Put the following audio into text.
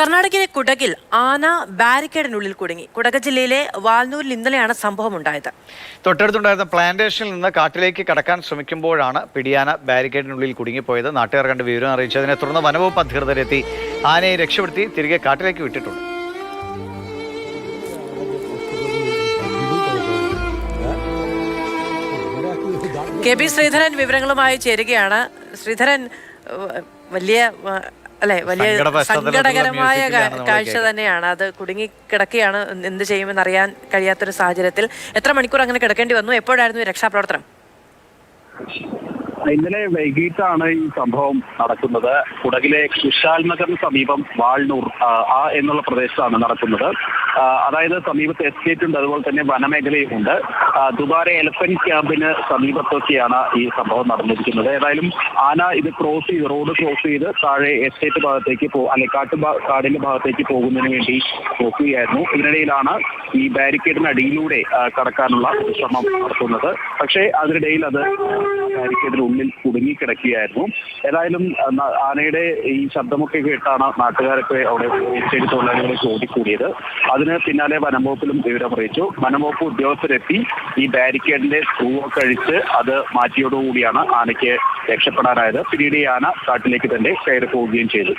കർണാടകയിലെ കുടകിൽ ആന ബാരിക്കേഡിനുള്ളിൽ കുടുങ്ങി. കുടക ജില്ലയിലെ വാൽനൂരിൽ ഇന്നലെയാണ് സംഭവം ഉണ്ടായത് തൊട്ടടുത്തുണ്ടായിരുന്ന പ്ലാന്റേഷനിൽ നിന്ന് കാട്ടിലേക്ക് കടക്കാൻ ശ്രമിക്കുമ്പോഴാണ് പിടിയാന ബാരിക്കേഡിനുള്ളിൽ കുടുങ്ങിപ്പോയത്. നാട്ടുകാർ കണ്ട് വിവരം അറിയിച്ചതിനെ തുടർന്ന് വനവകുപ്പ് അധികൃതരെത്തി ആനയെ രക്ഷപ്പെടുത്തി തിരികെ കാട്ടിലേക്ക് വിട്ടിട്ടുണ്ട്. കെ പി ശ്രീധരൻ വിവരങ്ങളുമായി ചേരുകയാണ്. ശ്രീധരൻ വലിയ അല്ലെ വലിയ സങ്കട സങ്കടകരമായ കാഴ്ച തന്നെയാണ്. അത് കുടുങ്ങി കിടക്കുകയാണ് എന്ത് ചെയ്യുമെന്ന് അറിയാൻ കഴിയാത്തൊരു സാഹചര്യത്തിൽ. എത്ര മണിക്കൂർ അങ്ങനെ കിടക്കേണ്ടി വന്നു? എപ്പോഴായിരുന്നു രക്ഷാപ്രവർത്തനം? ഇന്നലെ വൈകിട്ടാണ് ഈ സംഭവം നടക്കുന്നത്. കുടകിലെ കുശാൽ നഗറിന് സമീപം വാൾനൂർ ആ, എന്നുള്ള പ്രദേശത്താണ് നടക്കുന്നത്. അതായത് സമീപത്ത് എസ്റ്റേറ്റ് ഉണ്ട് അതുപോലെ തന്നെ വനമേഖലയും ഉണ്ട്. ദുബാര എലഫന്റ് ക്യാമ്പിന് സമീപത്തൊക്കെയാണ് ഈ സംഭവം നടന്നിരിക്കുന്നത്. ഏതായാലും ആന ഇത് ക്രോസ് ചെയ്ത് റോഡ് ക്രോസ് ചെയ്ത് താഴെ എസ്റ്റേറ്റ് ഭാഗത്തേക്ക് പോ അല്ലെ കാട്ടു കാടിന്റെ ഭാഗത്തേക്ക് പോകുന്നതിന് വേണ്ടി നോക്കുകയായിരുന്നു. ഇതിനിടയിലാണ് ഈ ബാരിക്കേഡിന് അടിയിലൂടെ കടക്കാനുള്ള ശ്രമം നടത്തുന്നത് പക്ഷേ അതിനിടയിൽ അത് ബാരിക്കേഡിനുള്ളിൽ കുടുങ്ങിക്കിടക്കുകയായിരുന്നു ഏതായാലും ആനയുടെ ഈ ശബ്ദമൊക്കെ കേട്ടാണ് നാട്ടുകാരൊക്കെ അവിടെ എച്ചേരി തൊഴിലാളികളെ ഓടിക്കൂടിയത് അതിന് പിന്നാലെ വനംവകുപ്പിലും വിവരം അറിയിച്ചു. വനംവകുപ്പ് ഉദ്യോഗസ്ഥരെത്തി ഈ ബാരിക്കേഡിന്റെ സ്ക്രൂ ഒക്കെ അഴിച്ച് അത് മാറ്റിയോടുകൂടിയാണ് ആനയ്ക്ക് രക്ഷപ്പെടാനായത്. പിന്നീട് ഈ ആന കാട്ടിലേക്ക് തന്നെ കയറി പോവുകയും ചെയ്തു.